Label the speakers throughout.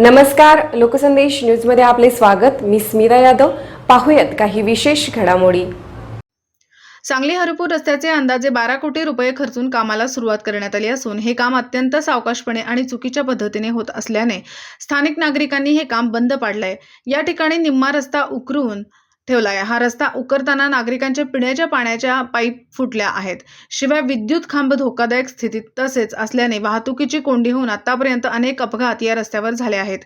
Speaker 1: नमस्कार लोकसंदेश न्यूजमध्ये आपले स्वागत. मी स्मिता यादव. पाहूयात काही विशेष घडामोडी.
Speaker 2: सांगली हरिपूर रस्त्याचे अंदाजे बारा कोटी रुपये खर्चून कामाला सुरुवात करण्यात आली असून हे काम अत्यंत सावकाशपणे आणि चुकीच्या पद्धतीने होत असल्याने स्थानिक नागरिकांनी हे काम बंद पाडलंय. या ठिकाणी निम्मा रस्ता उकरून ठेवला आहे. हा रस्ता उकरताना नागरिकांच्या पिण्याच्या पाण्याच्या पाईप फुटल्या आहेत. शिवाय विद्युत खांब धोकादायक स्थितीत तसेच असल्याने वाहतुकीची कोंडी होऊन आतापर्यंत अनेक अपघात या रस्त्यावर झाले आहेत.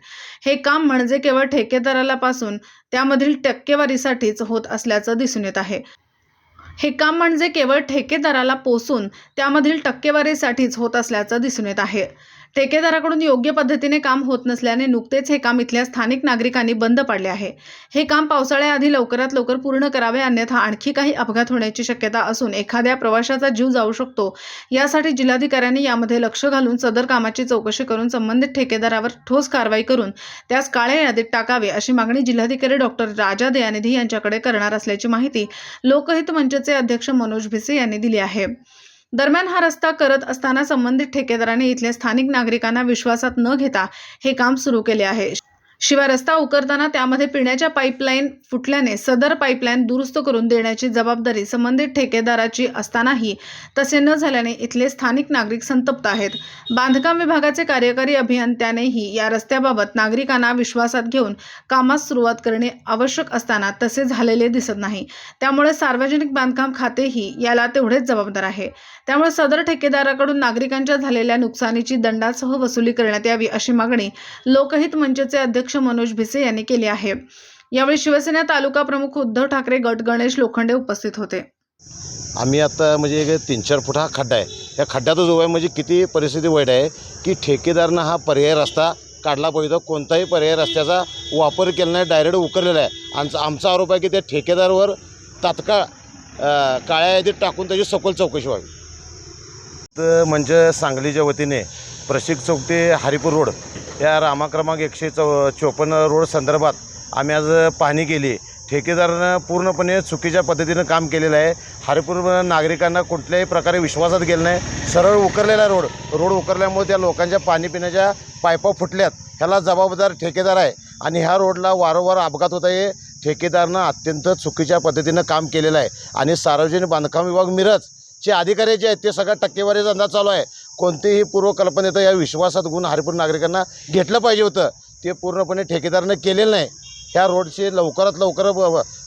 Speaker 2: हे काम म्हणजे केवळ ठेकेदाराला पासून त्यामधील टक्केवारीसाठीच होत असल्याचं दिसून येत आहे. हे काम म्हणजे केवळ ठेकेदाराला पोसून त्यामधील टक्केवारीसाठीच होत असल्याचं दिसून येत आहे. ठेकेदाराकडून योग्य पद्धतीने काम होत नसल्याने नुकतेच हे काम इथल्या स्थानिक नागरिकांनी बंद पाडले आहे. हे काम पावसाळ्याआधी लवकरात लवकर पूर्ण करावे अन्यथा आणखी काही अपघात होण्याची शक्यता असून एखाद्या प्रवाशाचा जीव जाऊ शकतो. यासाठी जिल्हाधिकाऱ्यांनी यामध्ये लक्ष घालून सदर कामाची चौकशी करून संबंधित ठेकेदारावर ठोस कारवाई करून त्यास काळ्या यादीत टाकावे अशी मागणी जिल्हाधिकारी डॉक्टर राजा दयानिधी यांच्याकडे करणार असल्याची माहिती लोकहित मंचचे अध्यक्ष मनोज भिसे यांनी दिली आहे. दरम्यान हा रस्ता करत असताना संबंधित ठेकेदाराने इथल्या स्थानिक नागरिकांना विश्वासात न घेता हे काम सुरू केले आहे. शिवाय रस्ता उकरताना त्यामध्ये पिण्याच्या पाईपलाईन फुटल्याने सदर पाईपलाईन दुरुस्त करून देण्याची जबाबदारी संबंधित ठेकेदाराची असतानाही तसे न झाल्याने इथले स्थानिक नागरिक संतप्त आहेत. बांधकाम विभागाचे कार्यकारी अभियंत्यानेही या रस्त्याबाबत नागरिकांना विश्वासात घेऊन कामास सुरुवात करणे आवश्यक असताना तसे झालेले दिसत नाही. त्यामुळे सार्वजनिक बांधकाम खातेही याला तेवढेच जबाबदार आहे. त्यामुळे सदर ठेकेदाराकडून नागरिकांच्या झालेल्या नुकसानीची दंडासह वसुली करण्यात यावी अशी मागणी लोकहित मंचचे अध्यक्ष मनोज भिसे यांनी केली आहे. यावेळी शिवसेना तालुका प्रमुख उद्धव ठाकरे गट गणेश लोखंडे उपस्थित होते.
Speaker 3: आम्ही आता म्हणजे एक तीन चार फूट हा खड्डा आहे. या खड्ड्यातच उभा आहे म्हणजे किती परिस्थिती वाईट आहे की ठेकेदारनं हा पर्याय रस्ता काढला पाहिजे. कोणताही पर्याय रस्त्याचा वापर केला नाही डायरेक्ट उकरलेला आहे. आमचा आमचा आरोप आहे की त्या ठेकेदारवर तात्काळ काळ्या यादीत टाकून त्याची सखोल चौकशी व्हावी. तर म्हणजे सांगलीच्या वतीने प्रशिक चौक ते हरिपूर रोड या रामा क्रमांक एकशे चौ चोपन्न रोड संदर्भात आम्ही आज पाहणी केली. ठेकेदारानं पूर्णपणे चुकीच्या पद्धतीनं काम केलेलं आहे. हरिपूर नागरिकांना कुठल्याही प्रकारे विश्वासात गेलं नाही. सरळ उकरलेला रोड रोड उकरल्यामुळे त्या लोकांच्या पाणी पिण्याच्या पायपा फुटल्यात. ह्याला जबाबदार ठेकेदार आहे आणि ह्या रोडला वारंवार अपघात होत आहे. ठेकेदारनं अत्यंत चुकीच्या पद्धतीनं काम केलेलं आहे. आणि सार्वजनिक बांधकाम विभाग मिरज चे अधिकारी जे आहेत ते सगळ्या टक्केवारीचा अंदाज चालू आहे. कोणतीही पूर्वकल्पनेत या विश्वासात गुण हरिपूर नागरिकांना घेतलं पाहिजे होतं. ते पूर्णपणे ठेकेदारानं केलेलं नाही. ह्या रोडचे लवकरात लवकर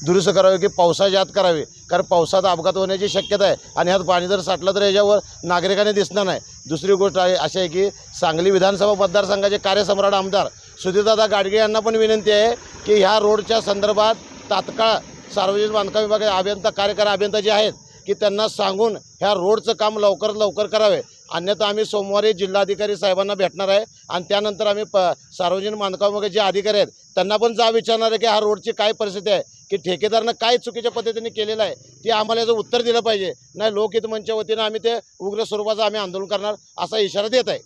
Speaker 3: दुरुस्त करावे की पावसाच्या आत करावे? कारण पावसात अपघात होण्याची शक्यता आहे आणि ह्यात पाणी जर साठलं तर याच्यावर नागरिकांनी दिसणार नाही. दुसरी गोष्ट आहे अशी आहे की सांगली विधानसभा मतदारसंघाचे कार्यसम्राट आमदार सुधीरदादा गाडगे यांना पण विनंती आहे की ह्या रोडच्या संदर्भात तात्काळ सार्वजनिक बांधकाम विभाग अभियंता कार्यकारी अभियंता जे आहेत की त्यांना सांगून ह्या रोडचं काम लवकरात लवकर करावे. अन्यथा आम्ही सोमवारी जिल्हाधिकारी साहेबांना भेटणार आहे आणि त्यानंतर आम्ही प सार्वजनिक बांधकाम जे अधिकारी आहेत त्यांना पण जा विचारणार आहे की हा रोडची काय परिस्थिती आहे की ठेकेदारनं काय चुकीच्या पद्धतीने केलेलं आहे ते आम्हाला याचं उत्तर दिलं पाहिजे. नाही लोकहित मंचच्या वतीनं आम्ही ते उग्र स्वरूपाचं आम्ही आंदोलन करणार असा इशारा देत आहे.